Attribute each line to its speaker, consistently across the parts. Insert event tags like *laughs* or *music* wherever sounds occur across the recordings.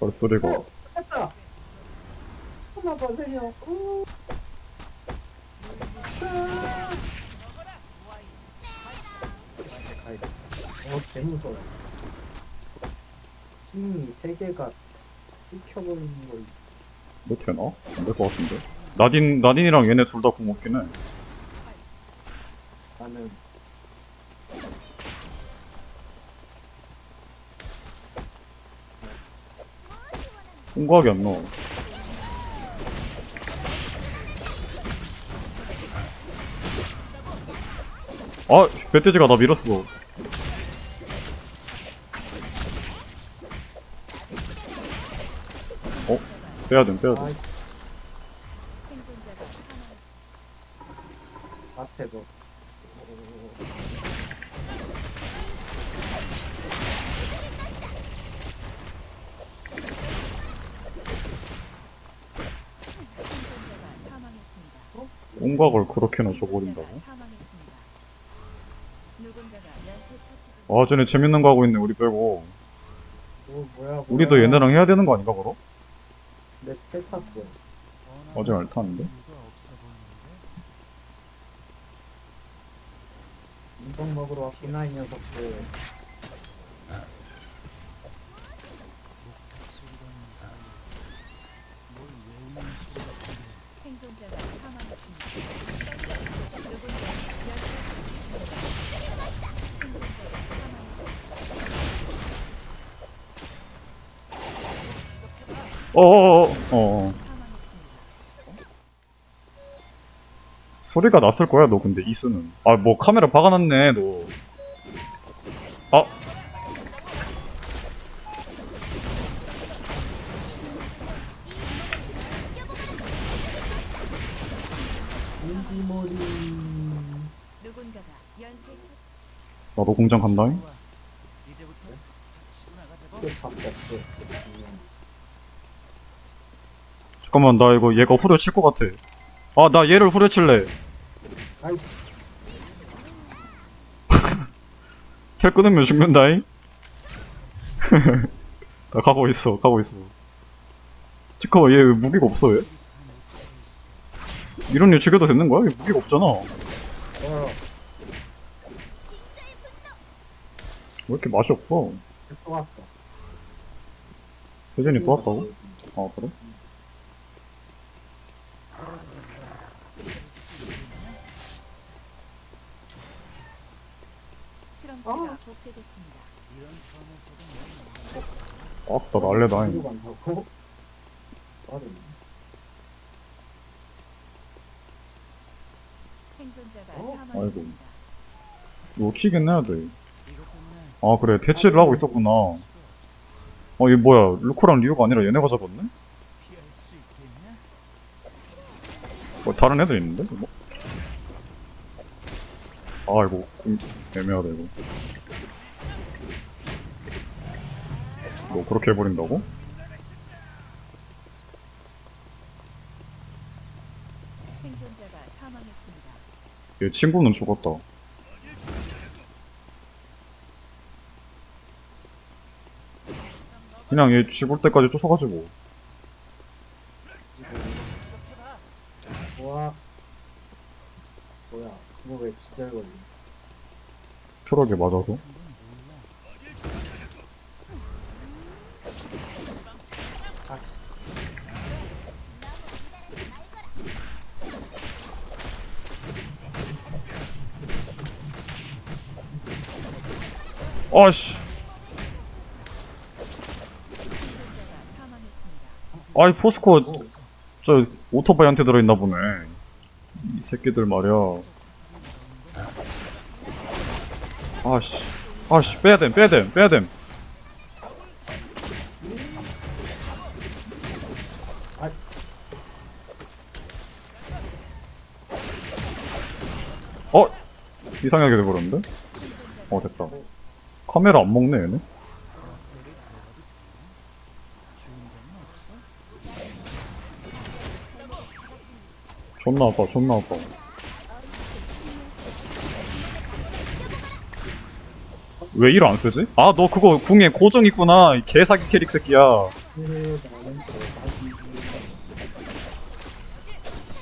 Speaker 1: 발소리가
Speaker 2: 어, 됐다. 하나 봐, 세 명. 오. 자. 어, 개 무서워. 힘이 세 개가 찍혀버리는 걸.
Speaker 1: 뭐 되나? 안 될 것 같은데 나딘 나딘이랑 얘네 둘다해
Speaker 2: 나는
Speaker 1: 공각이 안 나와 아 멧돼지가 나 밀었어 어? 빼야돼 빼야돼
Speaker 2: 아,
Speaker 3: 생존자가 사망.
Speaker 2: 앞에 뭐.
Speaker 3: 생존자가
Speaker 1: 공각을 그렇게나 줘버린다고? 아 쟤네 재밌는 거 하고 있네 우리 빼고
Speaker 2: 뭐, 뭐야, 뭐야.
Speaker 1: 우리도 얘네랑 해야 되는 거 아닌가 그럼?
Speaker 2: 내텔 탔어.
Speaker 1: 어제 알 타는데?
Speaker 2: 인성 먹으러 왔구나, 이 녀석들.
Speaker 1: 어어어어 어,
Speaker 3: 사망했습니다.
Speaker 1: 소리가 났을 거야 너 근데 이스는 아 뭐 카메라 박아놨네 너 아!
Speaker 3: 누군가가 연쇄
Speaker 1: 나도 공장 간다잉?
Speaker 2: 잡고 없어.
Speaker 1: 잠깐만 나 이거 얘가 후려칠 것 같아 아 나 얘를 후려칠래
Speaker 2: 아이,
Speaker 1: 텔 끊으면 죽는다잉? *laughs* 나 가고 있어 가고 있어 잠깐만 얘왜 무기가 없어 얘? 이런 얘 죽여도 되는 거야? 얘 무기가 없잖아 왜
Speaker 2: 어,
Speaker 1: 이렇게 맛이 없어
Speaker 2: 또 왔어.
Speaker 1: 혜진이 또 왔다고? 아 그래?
Speaker 2: 아.
Speaker 1: 날래다잉
Speaker 2: 이거 간다고? 빠르네.
Speaker 3: 생존자가
Speaker 2: 어?
Speaker 3: 사망했습니다.
Speaker 1: 이거 키긴 해야 돼. 아 그래 대치를 하고 있었구나. 어얘 뭐야 루크랑 리오가 아니라 얘네가 잡았네? 뭐 다른 애들 있는데? 뭐? 아 이거 궁 애매하다 이거. 뭐 그렇게 해버린다고?
Speaker 3: 생존자가 사망했습니다.
Speaker 1: 얘 친구는 죽었다. 그냥 얘 죽을 때까지 쫓아가지고
Speaker 2: 뭐야? 뭐야?
Speaker 1: 트럭에 맞아서
Speaker 2: 아씨.
Speaker 1: 아씨. 아이 포스코 저 오토바이한테 들어있나 보네 이 새끼들 말이야 아씨. 아씨 빼야됨 빼야됨 빼야됨.
Speaker 2: 아,
Speaker 1: 어? 이상하게 돼버렸는데? 어 됐다. 카메라 안 먹네 얘네? 존나 아파 존나 아파 왜 이로 안 쓰지? 아 너 그거 궁에 고정 있구나 이 개사기 캐릭 새끼야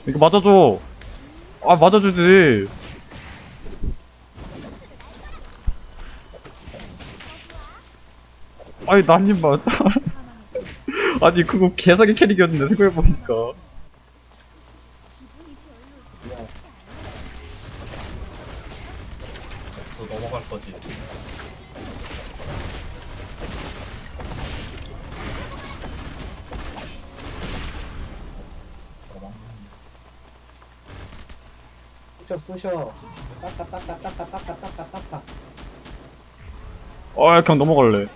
Speaker 1: 이거 맞아줘. 아, 맞아주지. 아니, 나님 맞 *laughs* 아니, 그거 개사기 캐릭이었는데, 생각해보니까.
Speaker 4: 넘어갈 거지.
Speaker 2: 쑤셔 쑤셔 따까 따까 따까 따까 따까 따까
Speaker 1: 아, 그냥 넘어갈래.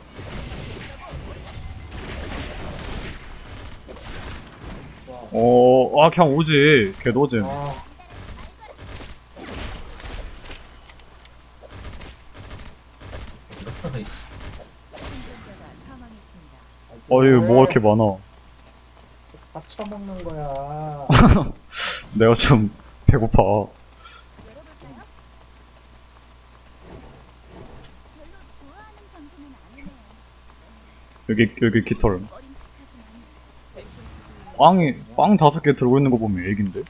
Speaker 2: 와
Speaker 1: 어, 아, 그냥 오지. 걔 노잼.
Speaker 2: 아.
Speaker 3: 생존자가 사망했습니다.
Speaker 1: 어이, 뭐가 이렇게 많아.
Speaker 2: 다 처먹는 거야 *laughs*
Speaker 1: 내가 좀 배고파.
Speaker 3: 열어볼까요? 별로 좋아하는 장소는 아니네요.
Speaker 1: 여기, 여기 깃털. 빵이, 빵 다섯 개 들고 있는 거 보면 애기인데?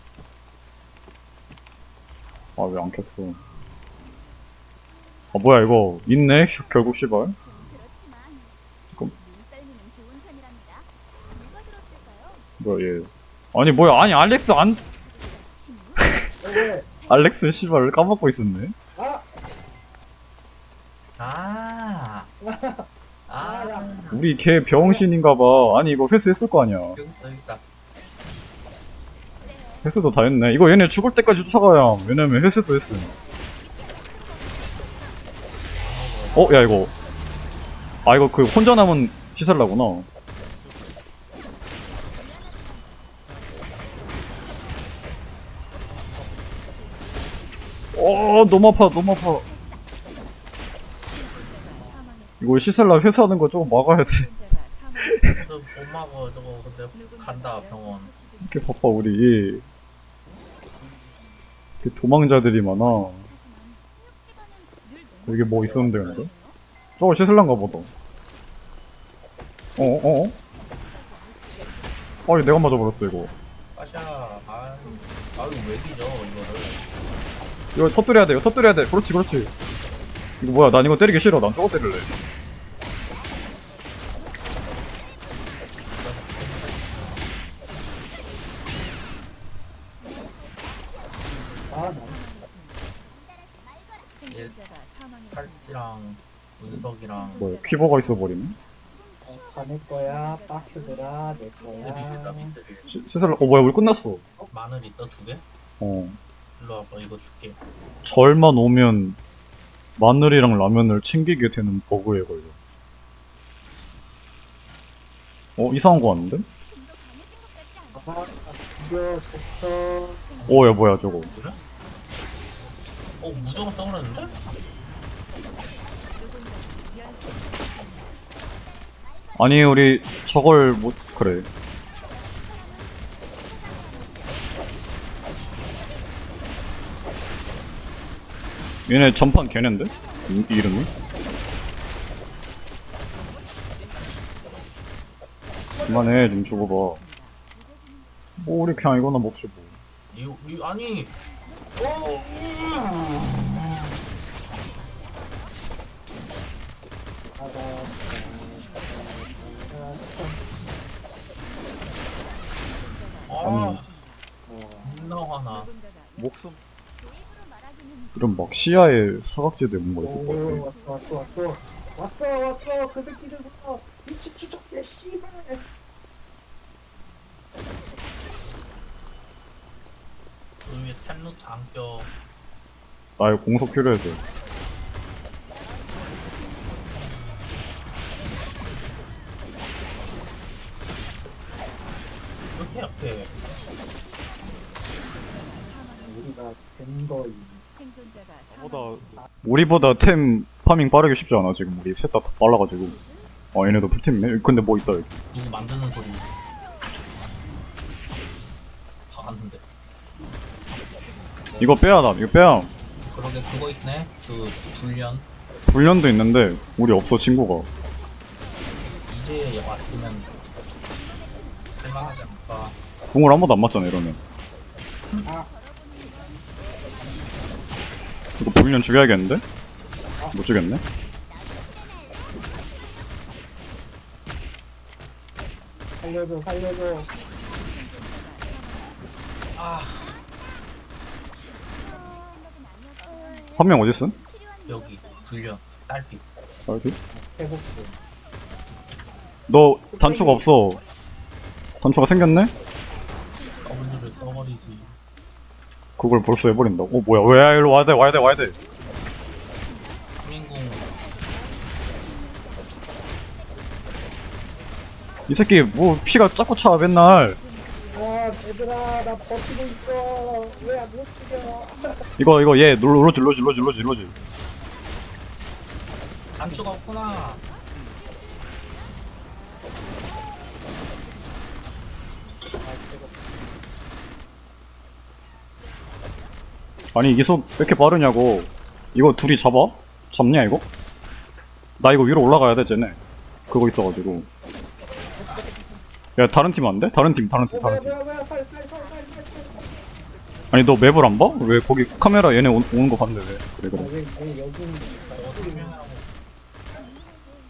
Speaker 1: 아, 왜 안 켰어? 아, 뭐야, 이거. 있네? 슈- 결국 씨발. 뭐야, 얘. 아니, 뭐야, 아니, 알렉스 안? *laughs* 알렉스 씨발 까먹고 있었네?
Speaker 2: 아!
Speaker 4: 아. 아.
Speaker 1: 우리 걔 병신인가봐. 아니, 이거 회수했을 거 아니야.
Speaker 4: 여기 있다, 여기 있다.
Speaker 1: 회수도 다 했네. 이거 얘네 죽을 때까지 쫓아가야. 함. 왜냐면 회수도 했음. 어, 야, 이거. 아, 이거 그 혼자 남은 시설라구나. 어, 너무 아파, 너무 아파. 이거 시설라 회수하는 거 조금 막아야 돼.
Speaker 4: 막어, 저거. 근데 간다, 병원.
Speaker 1: 이렇게 바빠, 우리. 이렇게 도망자들이 많아. 여기 뭐 있었는데, 근데? 저거 시슬란가 보다. 어, 어, 어? 아니, 내가 맞아버렸어, 이거.
Speaker 4: 빠샤. 아, 아유, 왜 뒤져, 이거를.
Speaker 1: 이거 터뜨려야 돼, 이거 터뜨려야 돼. 그렇지, 그렇지. 이거 뭐야, 난 이거 때리기 싫어. 난 저거 때릴래.
Speaker 4: 팔찌랑 운석이랑
Speaker 1: 뭐야, 퀴버가 있어버리네?
Speaker 2: 어, 가내 거야 빠큐들아 내 거야
Speaker 4: 있다, 미스릴.
Speaker 1: 시, 시슬라, 어, 뭐야, 우리 끝났어.
Speaker 4: 마늘 있어, 두 개?
Speaker 1: 어.
Speaker 4: 일로 와봐, 이거 줄게.
Speaker 1: 절만 오면 마늘이랑 라면을 챙기게 되는 버그에 걸려. 어, 이상한 거
Speaker 3: 않아요?
Speaker 2: 아 죽여 좋어
Speaker 1: 어, 야, 뭐야, 저거.
Speaker 4: 그래? 어, 무조건 써버렸는데?
Speaker 3: 누군가 연습
Speaker 1: 아니, 우리 저걸 못, 그래. 얘네 전판 걔넨데? 이, 이름이? 그만해, 좀 죽어봐. 뭐, 우리 그냥 이거나 몹시 뭐.
Speaker 4: 이, 이, 아니. 아, 존나 화나.
Speaker 1: 목숨. 이런 막 시야에 사각지대 뭔가 있을
Speaker 2: 것오
Speaker 1: 같아.
Speaker 2: 왔어 왔어 왔어 왔어 왔어 그 새끼들부터 미친 추적해 씨발
Speaker 4: 그 위에 템루트 안 껴.
Speaker 1: 나 이거 공석 필요해서.
Speaker 4: 약해.
Speaker 2: 우리가 된 거이
Speaker 3: 생존자가
Speaker 1: 보다. 우리보다 템 파밍 빠르기 쉽지 않아 지금 우리 셋 다 빨라가지고. 어 얘네도 풀템이네. 근데 뭐 있다 여기.
Speaker 4: 누구 만드는 소리. 박았는데.
Speaker 1: 이거 빼야 나. 이거 빼야.
Speaker 4: 그러게 그거 있네. 그 불련.
Speaker 1: 불련도 있는데 우리 없어 친구가.
Speaker 4: 이제 왔으면 할만하지 않을까.
Speaker 1: 궁을 한 번도 안 맞잖아 이러면
Speaker 2: 아
Speaker 1: 이거 불리면 죽여야겠는데? 못 죽였네?
Speaker 2: 살려줘 살려줘
Speaker 1: 한 명 어딨음?
Speaker 4: 여기 불려 딸피.
Speaker 1: 어디?
Speaker 2: 회복수
Speaker 1: 너 단추가 없어 단추가 생겼네? 그걸 벌써 해버린다. 어 뭐야. 왜 일로 와야 돼 와야 돼 와야돼.
Speaker 4: 민궁
Speaker 1: 이 새끼 뭐 피가 자꾸 차 맨날.
Speaker 2: 아 얘들아 나 버티고 있어 왜안못 죽여
Speaker 1: 이거 이거 얘 눌러 눌러지 눌러지 눌러지 눌러지 눌러지.
Speaker 4: 단추가 없구나.
Speaker 1: 아니 이속 왜 이렇게 빠르냐고 이거 둘이 잡아? 잡냐 이거? 나 이거 위로 올라가야 돼 쟤네 그거 있어가지고 야 다른 팀 안 돼? 다른 팀 다른 팀 다른 팀 아니 너 맵을 안 봐? 왜 거기 카메라 얘네 오, 오는 거 봤는데 왜 그래 그래.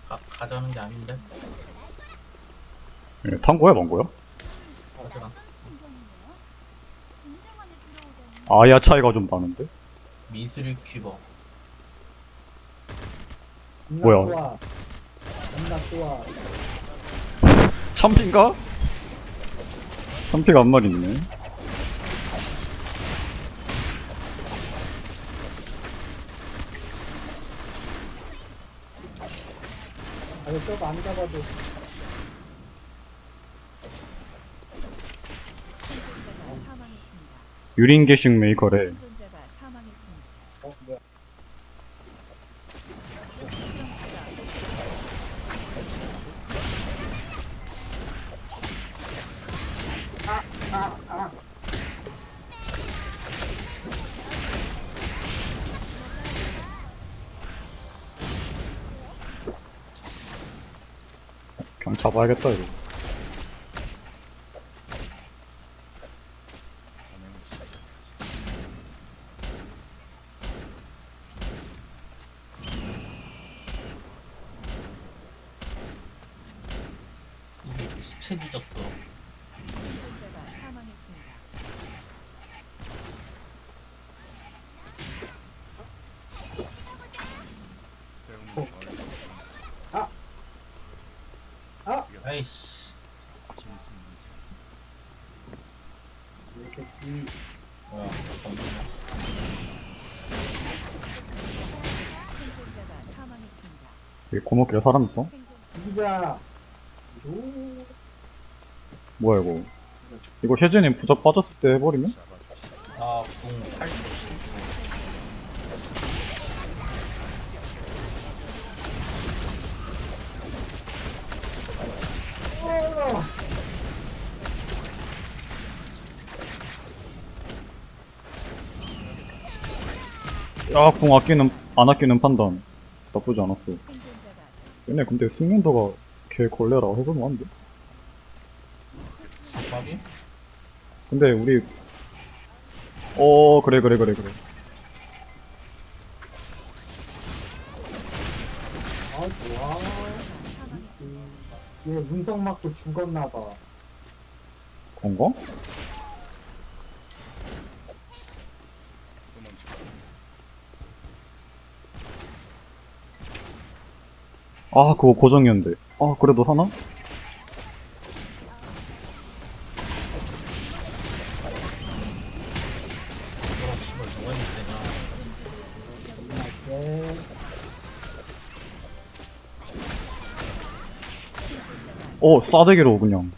Speaker 4: 가, 가자는 게 아닌데.
Speaker 1: 예, 탄 거야 만 거야?
Speaker 4: 가자라.
Speaker 1: 아야 차이가 좀 나는데?
Speaker 4: 미스릴 퀴버.
Speaker 1: 뭐야?
Speaker 2: 좋아 겁나 좋아
Speaker 1: 참피인가? 참피가 한 마리 있네
Speaker 2: 아니 저거 안 잡아도
Speaker 3: 생존자가 사망했습니다.
Speaker 1: 유린 게싱 메이커래. 그냥 잡아야겠다 이거
Speaker 4: 시체 뒤졌어. 아이씨.
Speaker 2: 이 새끼
Speaker 4: 뭐야?
Speaker 3: 사망했습니다.
Speaker 1: 여기 고목길에 사람 있다?
Speaker 2: 이기자 요
Speaker 1: 뭐야 이거 이거 혜진이 부적 빠졌을 때 해버리면?
Speaker 4: 아, 궁 80.
Speaker 2: 어!
Speaker 1: 야궁 아끼는 안 아끼는 판단 나쁘지 않았어 얘네 근데 숙련도가 개 걸레라고 해보면 안 돼?
Speaker 4: 잡박이?
Speaker 1: 근데 우리 어 그래 그래 그래 그래
Speaker 2: 아 좋아 얘 문성 맞고 죽었나봐
Speaker 1: 건가? 아 그거 고정이었는데 아 그래도 하나? 어 싸대기로 그냥